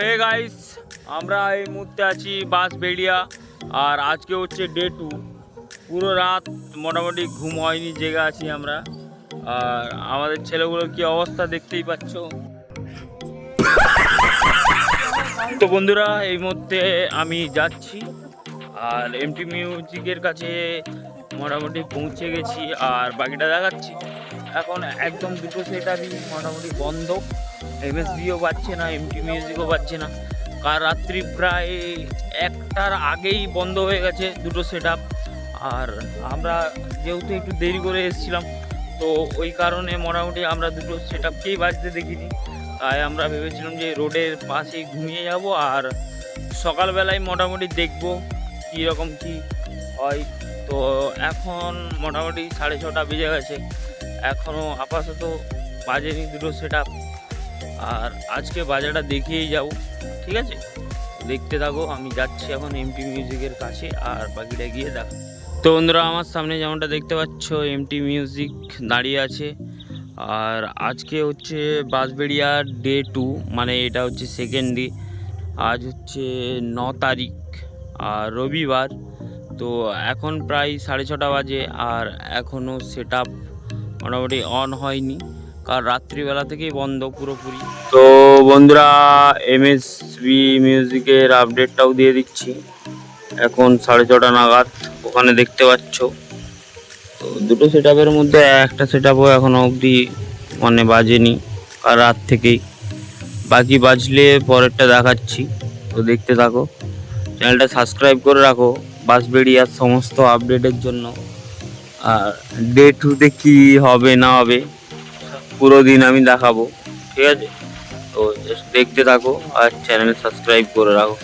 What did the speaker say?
Hey guys আমরা এই মুহূর্তে আছি বাঁশবেড়িয়া আর আজকে হচ্ছে ডে টু পুরো রাত মোটামুটি ঘুম হয়নি, জেগে আছি আমরা। আর আমাদের ছেলেগুলোর কি অবস্থা দেখতেই পাচ্ছ? তো বন্ধুরা, এই মুহূর্তে আমি যাচ্ছি, আর এমটি মিউজিকের কাছে মোটামুটি পৌঁছে গেছি, আর বাকিটা দেখাচ্ছি। এখন একদম দুটো সেটারই মোটামুটি বন্ধ। এমএসবিও পাচ্ছে না এমটি মিউজিকও পাচ্ছে না। কাল রাত্রি প্রায় একটার আগেই বন্ধ হয়ে গেছে দুটো সেট আর আমরা যেহেতু একটু দেরি করে এসেছিলাম, তো ওই কারণে মোটামুটি আমরা দুটো সেট আপকেই বাজতে দেখিনি। তাই আমরা ভেবেছিলাম যে রোডের পাশেই ঘুমিয়ে যাব আর সকালবেলায় মোটামুটি দেখব কীরকম কী হয়। তো এখন মোটামুটি সাড়ে ছটা বেজে গেছে। এখনও আপাতত বাজেনি দুটো সেট আর আজকে বাজারটা দেখিয়েই যাব ঠিক আছে? দেখতে থাকো, আমি যাচ্ছি এখন এমটি মিউজিকের কাছে, আর বাকিটা গিয়ে দেখো। তো বন্ধুরা, আমার সামনে যেমনটা দেখতে পাচ্ছ এমটি মিউজিক দাঁড়িয়ে আছে। আর আজকে হচ্ছে বাঁশবেড়িয়া ডে টু মানে এটা হচ্ছে সেকেন্ড ডে আজ হচ্ছে ন তারিখ, আর রবিবার। তো এখন প্রায় সাড়ে ছটা বাজে, আর এখনও সেট মোটামুটি অন হয়নি। কারণ রাত্রিবেলা থেকেই বন্ধ পুরোপুরি। তো বন্ধুরা এম এমএসবি মিউজিকের আপডেটটাও দিয়ে দিচ্ছি। এখন সাড়ে ছটা নাগাদ ওখানে দেখতে পাচ্ছ। তো দুটো সেট মধ্যে একটা সেট আপও এখনও অবধি মানে বাজেনি আর রাত থেকেই। বাকি বাজলে পরেরটা দেখাচ্ছি, তো দেখতে থাকো। চ্যানেলটা সাবস্ক্রাইব করে রাখো বাসবেড়িয়ার সমস্ত আপডেটের জন্য। আর ডে টুতে কী হবে, না হবে, পুরো দিন আমি দেখাবো, ঠিক আছে? তো দেখতে থাকো আর চ্যানেল সাবস্ক্রাইব করে রাখো।